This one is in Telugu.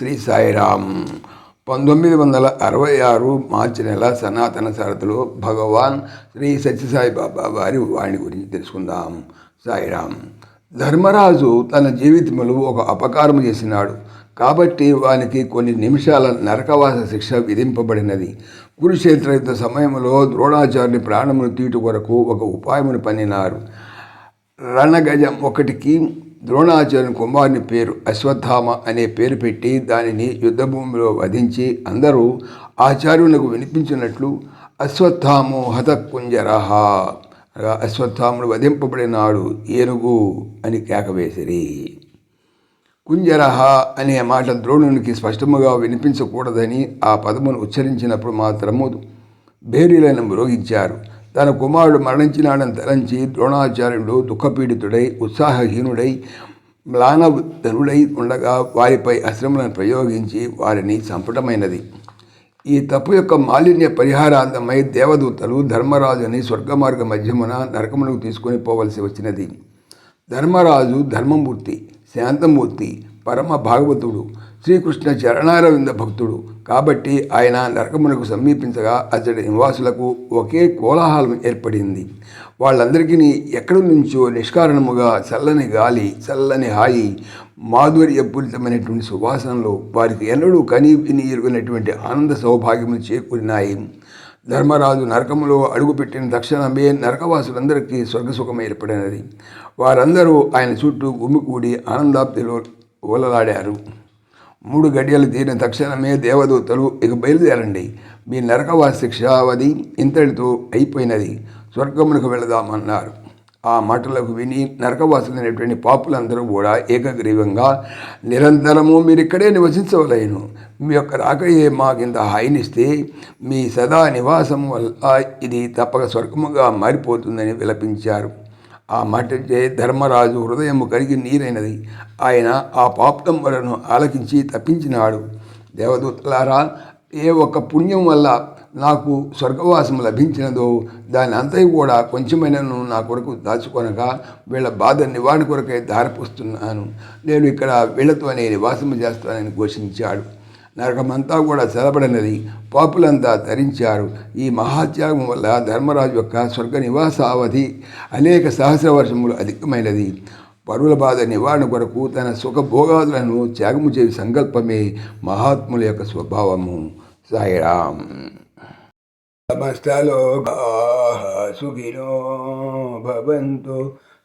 శ్రీ సాయిరామ్. పంతొమ్మిది వందల అరవై ఆరు మార్చి నెల సనాతన సారథిలో భగవాన్ శ్రీ సత్యసాయి బాబా వారి వాణి గురించి తెలుసుకుందాం. సాయిరామ్. ధర్మరాజు తన జీవితంలో ఒక అపకారం చేసినాడు. కాబట్టి వానికి కొన్ని నిమిషాల నరకవాస శిక్ష విధింపబడినది. కురుక్షేత్ర యుద్ధ సమయంలో ద్రోణాచార్యుని ప్రాణమును తీటు కొరకు ఒక ఉపాయమును పన్నినారు. రణగజం ఒకటికి ద్రోణాచార్యుని కుమారుని పేరు అశ్వత్థామ అనే పేరు పెట్టి దానిని యుద్ధభూమిలో వధించి అందరూ ఆచార్యులకు వినిపించినట్లు అశ్వత్థామో హతకుంజరహ అనగా అశ్వత్థాముడు వధింపబడినాడు ఏనుగు అని కేకవేసిరి కుంజరహ అనే మాట ద్రోణునికి స్పష్టముగా వినిపించకూడదని ఆ పదమును ఉచ్చరించినప్పుడు మాత్రము భేరీలను మ్రోగించారు. తన కుమారుడు మరణించినాడని తలంచి ద్రోణాచార్యుడు దుఃఖపీడితుడై ఉత్సాహహీనుడై మ్లానధనుడై ఉండగా వారిపై అశ్రమలను ప్రయోగించి వారిని చంపటమైనది. ఈ తప్పు యొక్క మాలిన్య పరిహారాంతమై దేవదూతలు ధర్మరాజుని స్వర్గమార్గ మధ్యమున నరకమునకు తీసుకొని పోవలసి వచ్చినది. ధర్మరాజు ధర్మమూర్తి శాంతమూర్తి పరమ భాగవతుడు శ్రీకృష్ణ చరణారవింద భక్తుడు. కాబట్టి ఆయన నరకమునకు సమీపించగా అతడి నివాసులకు ఒకే కోలాహలం ఏర్పడింది. వాళ్ళందరికీ ఎక్కడి నుంచో నిష్కారణముగా చల్లని గాలి చల్లని హాయి మాధుర్యపూరితమైనటువంటి సువాసనలు వారికి ఎన్నడూ కని విని ఎరుగినటువంటి ఆనంద సౌభాగ్యములు చేకూరినాయి. ధర్మరాజు నరకములో అడుగుపెట్టిన తక్షణమే నరకవాసులందరికీ స్వర్గసుఖం ఏర్పడినది. వారందరూ ఆయన చుట్టూ గుమికూడి ఆనందాప్తిలో ఓలలాడారు. మూడు గడియలు తీరిన తక్షణమే దేవదూతలు ఇక బయలుదేరండి. మీ నరకవాస శిక్షావధి ఇంతటితో అయిపోయినది. స్వర్గమునకు వెళదామన్నారు. ఆ మాటలకు విని నరకవాసులైనటువంటి పాపులందరూ కూడా ఏకగ్రీవంగా నిరంతరము మీరు ఇక్కడే నివసించవలేను. మీ యొక్క రాకయే మాకింత హాయినిస్తే మీ సదా నివాసం వల్ల ఇది తప్పక స్వర్గముగా మారిపోతుందని విలపించారు. ఆ మాటంటే ధర్మరాజు హృదయము కరిగి నీరైనది. ఆయన ఆ పాప్తం వలను ఆలకించి తప్పించినాడు. దేవదూతలారా ఏ ఒక్క పుణ్యం వల్ల నాకు స్వర్గవాసం లభించినదో దాని అంతయు కూడా కొంచెమైనను నా కొరకు దాచుకొనక వీళ్ళ బాధ నివారణ కొరకే దారిపోస్తున్నాను నేను ఇక్కడ వీళ్ళతోనే నివాసము చేస్తానని ఘోషించాడు. నరకమంతా కూడా సెలబడినది పాపులంతా ధరించారు. ఈ మహాత్యాగం వల్ల ధర్మరాజు యొక్క స్వర్గ నివాసావధి అనేక సహస్ర వర్షములు అధికమైనది. పరుల బాధ నివారణ కొరకు తన సుఖభోగాదులను త్యాగము చేసే సంకల్పమే మహాత్ముల యొక్క స్వభావము. సాయిరామ్. సమస్తలో సుఖినో భవంతు